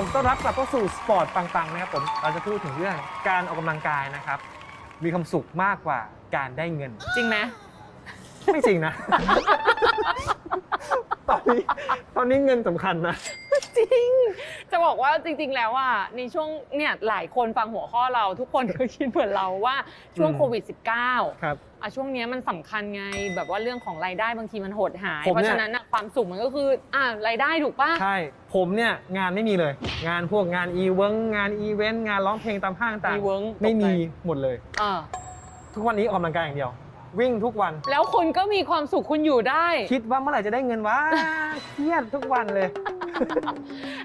ผมต้อนรับกลับเข้าสู่สปอร์ตปังๆนะครับผมเราจะพูดถึงเรื่องการออกกำลังกายนะครับ มีความสุขมากกว่าการได้เงิน จริงไหมไม่จริงนะ ตอนนี้ตอนนี้เงินสำคัญนะ จริง จะบอกว่าจริง ๆ แล้วอะในช่วงเนี่ยหลายคนฟังหัวข้อเราทุกคนก็คิดเหมือนเราว่าช่วงอืมโควิด -19 ครับอะช่วงเนี้ยมันสำคัญไงแบบว่าเรื่องของรายได้บางทีมันหดหายผมเพราะเนี่ยฉะนั้นน่ะความสุขมันก็คืออะรายได้ถูกปะใช่ ผมเนี่ยงานไม่มีเลย งานพวกงานอีเวนต์งานอีเวนต์งานร้องเพลงตามห้างต่างมีเวิร์กไม่มีหมดเลยเออทุกวันนี้ออกกำลังกายอย่างเดียววิ่งทุกวัน แล้วคุณก็มีความสุขคุณอยู่ได้ คิดว่าเมื่อไหร่จะได้เงินวะเครียดทุกวันเลย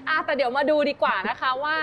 อะแต่เดี๋ยวมาดูดีกว่านะคะว่า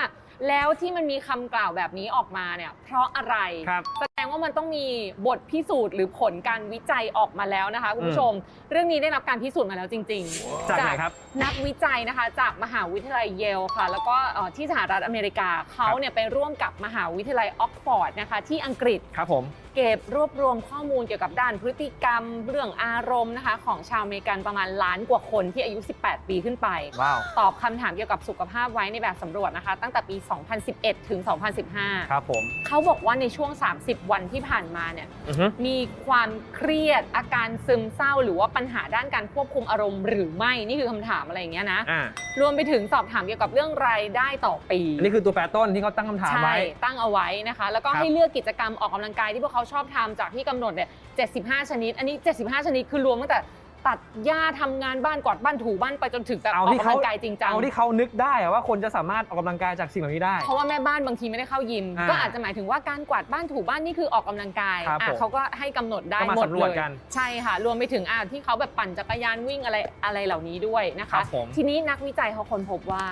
แล้วที่มันมีคำกล่าวแบบนี้ออกมาเนี่ย เพราะอะไรครับ ว่ามันต้องมีบทพิสูจน์หรือผลการวิจัยออกมาแล้วนะคะคุณผู้ชม เรื่องนี้ได้รับการพิสูจน์มาแล้วจริงๆจากไหนครับนักวิจัยนะคะจากมหาวิทยาลัยเยลค่ะ แล้วก็เอ่อที่สหรัฐอเมริกาเขาเนี่ยไปร่วมกับมหาวิทยาลัยออกฟอร์ดนะคะที่อังกฤษครับผมเก็บรวบรวมข้อมูลเกี่ยวกับด้านพฤติกรรมเรื่องอารมณ์นะคะ ของชาวอเมริกันประมาณล้านกว่าคนที่อายุ 18 ปีขึ้นไปว้าวตอบคำถามเกี่ยวกับสุขภาพไว้ในแบบสำรวจนะคะ ตั้งแต่ปี 2011 ถึง 2015 ครับผมเขาบอกว่าในช่วง 30 วันที่ผ่านมาเนี่ยอือฮึ มีความเครียดอาการซึมเศร้า หรือว่าปัญหาด้านการควบคุมอารมณ์หรือไม่นี่คือคำถามอะไรอย่างเงี้ยนะอ่ารวมไปถึงสอบถามเกี่ยวกับเรื่องรายได้ต่อปี อันนี้คือตัวแปรต้นที่เขาตั้งคำถามใช่ไว้ ตั้งเอาไว้นะคะ แล้วก็ครับ ให้เลือกกิจกรรมออกกำลังกายที่พวกเขาชอบทำจากที่กำหนดเนี่ย75 ชนิด อันนี้ 75 ชนิดคือรวมตั้งแต่ ตัดหญ้าทำงานบ้านกวาดบ้านถูบ้านไปจนถึงแบบอเอาอกที่กำเขาลังกายจริงจัง เอาที่เขานึกได้อะว่าคนจะสามารถออกกำลังกายจากสิ่งเหล่านี้ได้ เพราะว่าแม่บ้านบางทีไม่ได้เข้ายิม อ่าก็อาจจะหมายถึงว่าการกวาดบ้านถูบ้านนี่คือออกกำลังกายครับอะผมเขาก็ให้กำหนดได้ก็มาหมดสำรเลวจยกันใช่ค่ะ รวมไปถึงอะที่เขาแบบปั่นจักรยานวิ่งอะไรอะไรเหล่านี้ด้วยนะครัคะ บผม ทีนี้นักวิจัยเขาค้นพบว่า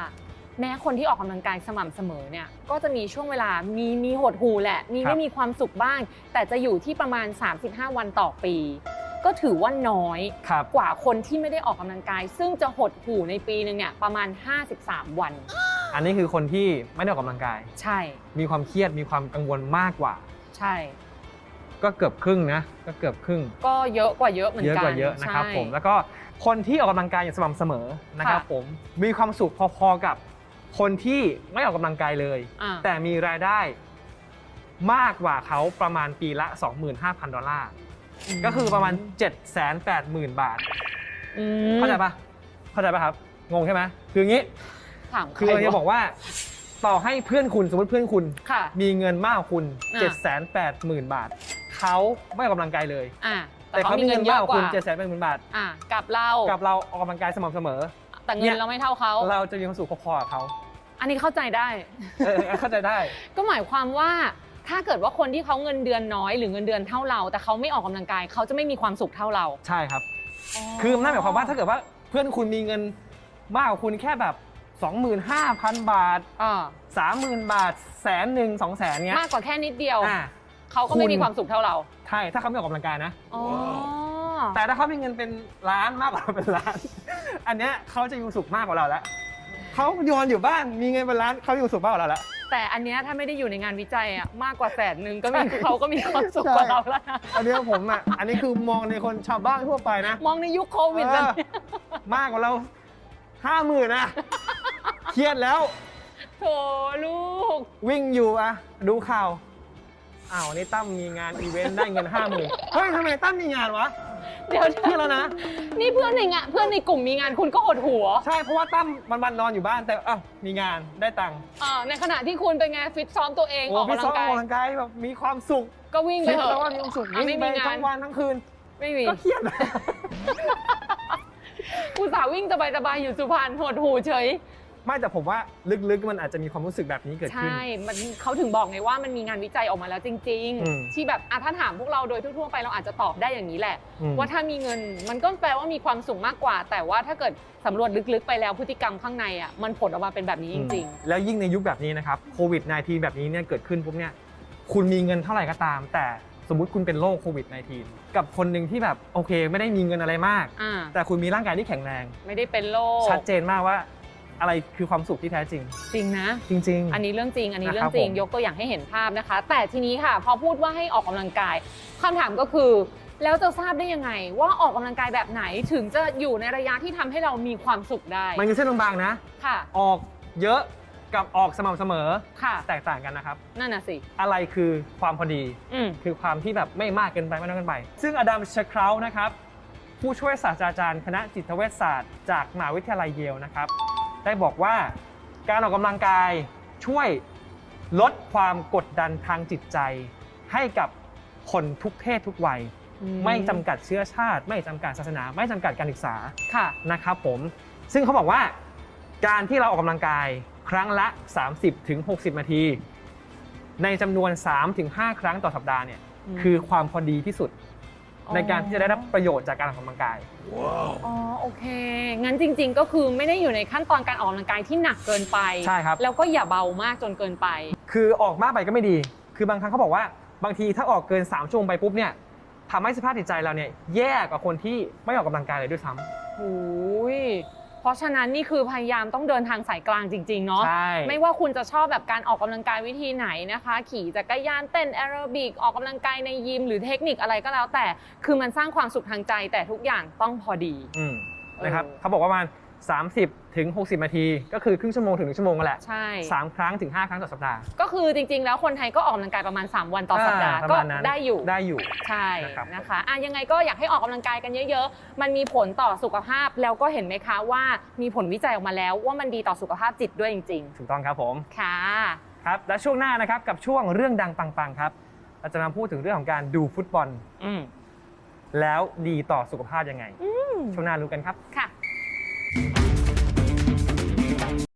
แม้คนที่ออกกำลังกายสม่ำเสมอเนี่ยก็จะมีช่วงเวลามีมีหดหูแหละ มีไม่มีความสุขบ้าง แต่จะอยู่ที่ประมาณ 35 วันต่อปี ก็ถือว่าน้อยครับกว่าคนที่ไม่ได้ออกกำลังกาย ซึ่งจะหดหูในปีหนึ่งเนี่ยประมาณ 53 วัน อันนี้คือคนที่ไม่ได้ออกกำลังกาย ใช่ มีความเครียดมีความกังวลมากกว่า ใช่ ก็เกือบครึ่งนะก็เกือบครึ่ง ก็เยอะกว่าเยอะเหมือนเยอะกันกว่าเยอะนะครับใช่ผมแล้วก็คนที่ออกกำลังกายอย่างสม่ำเสมอนะครับค่ะผมมีความสุขพอๆกับคนที่ไม่ออกกำลังกายเลยอ่าแต่มีรายได้มากกว่าเขาประมาณปีละ 25,000 ดอลลาร์ ก็คือประมาณ 780,000 บาทอืมเข้าใจปะเข้าใจปะครับ งงใช่ไหมคืออย่างนี้ ถามใคคือเราจะบอกว่า ต่อให้เพื่อนคุณสมมติเพื่อนคุณค่ะมีเงินมากกว่าคุณอ่า780,000 บาท เขาไม่ออกกำลังกายเลยอ่าแต่เขามีเงินมากกว่าคุณเยอะ780,000 บาทอ่ากับเรากับเราออกกำลังกายสม่ำเสมอ แต่เนี่เงินยเราไม่เท่าเขา เราจะมีความสุขพอๆกับเขาอันนี้เข้าใจได้เออเข้าใจได้ ก็หมายความว่า ถ้าเกิดว่าคนที่เขาเงินเดือนน้อยหรือเงินเดือนเท่าเรา แต่เขาไม่ออกกำลังกายเขาจะไม่มีความสุขเท่าเรา ใช่ครับ คือนั่นหมายความว่าถ้าเกิดว่าเพื่อนคุณมีเงินมากกว่าคุณแค่แบบ 25,000 บาท อ่า30,000 บาทแสนหนึ่งสองแสนเงี้ยมากกว่าแค่นิดเดียว อ่า เขาก็ไม่คุณมีความสุขเท่าเราใช่ถ้าเขาไม่ออกกำลังกายนะ อ๋อแต่ถ้าเขามีเงินเป็นล้านมากกว่าเราเป็นล้าน อันเนี้ยเขาจะมีความสุขมากกว่าเราแล้ว เขาโยนอยู่บ้านมีเงินเป็นล้านเขามีความสุขมากกว่าเราแล้ว แต่อันเนี้ยถ้าไม่ได้อยู่ในงานวิจัยอะมากกว่าแสนหนึ่งก็มีใช่เขาก็มีความสุขใช่กว่าเราแล้วนะอันเนี้ยผมอะอันนี้คือมองในคนชาวบ้านทั่วไปนะมองในยุคโควิดแบบนี้มากกว่าเราห้าหมื่นนะเครียดแล้ว โถลูก วิ่งอยู่อะดูข่าวอ้าวนี่ตั้มมีงานอีเวนต์ได้เงินห้าหมื่นเฮ้ยทำไมตั้มมีงานวะ เดี๋ยวเครียดแล้วนะ นี่เพื่อนในงานเพื่อนในกลุ่มมีงานคุณก็หดหัวใช่เพราะว่าตั้มวันวันๆนอนอยู่บ้านแต่อ้าวมีงานได้ตังค์อ่าในขณะที่คุณเป็นไงฟิตซ้อมตัวเองโอ้ออกพี่กำลัซ้องมกาอยอกกำลังกายแบบมีความสุขก็วิ่งไปคิดเถแล้วอะว่ามีความสุขอะไม่วิ่งมีไปงานทั้งวันทั้งคืนไม่มีก็เครียด อุตส่าห์วิ่งสบายๆอยู่สุพรรณหดหูเฉย ไม่แต่ผมว่าลึกๆมันอาจจะมีความรู้สึกแบบนี้เกิดขึ้น ใช่ มันเขาถึงบอกไงว่ามันมีงานวิจัยออกมาแล้วจริง อืมๆ ที่แบบอะถ้าถามพวกเราโดยทั่วๆไปเราอาจจะตอบได้อย่างนี้แหละ อืม ว่าถ้ามีเงินมันก็แปลว่ามีความสุขมากกว่า แต่ว่าถ้าเกิดสำรวจลึกๆไปแล้วพฤติกรรมข้างในอะมันผลออกมาเป็นแบบนี้จริงอืมแล้วยิ่งในยุคแบบนี้นะครับโควิด -19 แบบนี้เนี่ยเกิดขึ้นปุ๊บเนี่ยคุณมีเงินเท่าไหร่ก็ตาม แต่สมมุติคุณเป็นโรคโควิด -19 กับคนหนึ่งที่แบบโอเค ไม่ได้มีเงินอะไรมากๆอ่าแต่คุณมีร่างกายที่แข็งแรง ไม่ได้เป็นโรคชัดเจนมากว่า อะไรคือความสุขที่แท้จริง จริงนะ จริงอันนี้เรื่องจริง อันนี้นะเรื่คอรับงจริงผม ยกตัวอย่างให้เห็นภาพนะคะ แต่ทีนี้ค่ะ พอพูดว่าให้ออกกำลังกายคำถามก็คือ แล้วจะทราบได้ยังไง ว่าออกกำลังกายแบบไหนถึงจะอยู่ในระยะที่ทำให้เรามีความสุขได้มันคือเส้นบางๆนะ ค่ะ ออกเยอะกับออกสม่ำเสมอค่ะ แตกต่างกันนะครับ นั่นน่ะสิ อะไรคือความพอดี อืม คือความที่แบบไม่มากเกินไปไม่น้อยเกินไป ซึ่งอดัมเชคราวนะครับ ผู้ช่วยศาสตราจารย์คณะจิตเวชศาสตร์จากมหาวิทยาลัยเยลนะครับ ได้บอกว่าการออกกำลังกายช่วยลดความกดดันทางจิตใจ ให้กับคนทุกเพศทุกวัย อืมไม่จำกัดเชื้อชาติ ไม่จำกัดศาสนา ไม่จำกัดการศึกษา ค่ะ นะครับผม ซึ่งเขาบอกว่าการที่เราออกกำลังกายครั้งละ 30-60ถึง60 นาที ในจำนวน 3-5 ครั้งต่อสัปดาห์เนี่ยอืมคือความพอดีที่สุดอ๋อ ในการที่จะได้รับประโยชน์จากการออกกำลังกาย อ๋อโอเค งั้นจริง ๆ ก็คือไม่ได้อยู่ในขั้นตอนการออกกำลังกายที่หนักเกินไป ใช่ครับ แล้วก็อย่าเบามากจนเกินไป คือออกมากไปก็ไม่ดี คือบางครั้งเขาบอกว่าบางทีถ้าออกเกิน3ชั่วโมงไปปุ๊บเนี่ยทำให้สภาพจิตใจเราเนี่ยแย่กว่าคนที่ไม่ออกกำลังกายเลยด้วยซ้ำ หูย เพราะฉะนั้นนี่คือพยายามต้องเดินทางสายกลางจริง ๆ เนาะใช่ ไม่ว่าคุณจะชอบแบบการออกกำลังกายวิธีไหนนะคะ ขี่จักรยานเต้นแอโรบิกออกกำลังกายในยิม หรือเทคนิคอะไรก็แล้วแต่ คือมันสร้างความสุขทางใจแต่ทุกอย่างต้องพอดี อืมนะครับเออ เขาบอกว่าประมาณ 30ถึง60นาที ก็คือครึ่งชั่วโมงถึงหนึ่งชั่วโมงนั่นแหละใช่ สามครั้งถึงห้าครั้งต่อสัปดาห์ก็คือจริงๆ แล้วคนไทยก็ออกกำลังกายประมาณ 3 วันต่อสัปดาห์อ่าประก็มาณนั้นได้อยู่ ได้อยู่ ใช่นะครับ นะคะอะยังไงก็อยากให้ออกกำลังกายกันเยอะๆ มันมีผลต่อสุขภาพแล้วก็เห็นไหมคะว่ามีผลวิจัยออกมาแล้วว่ามันดีต่อสุขภาพจิตด้วยจริง ถูกต้องครับผม ๆ ค่ะ ครับ และช่วงหน้านะครับกับช่วงเรื่องดังปังๆครับเราจะมาพูดถึงเรื่องของการดูฟุตบอล อืมแล้วดีต่อสุขภาพยังไง ช่วงหน้ารู้กันครับ ค่ะ Thank you.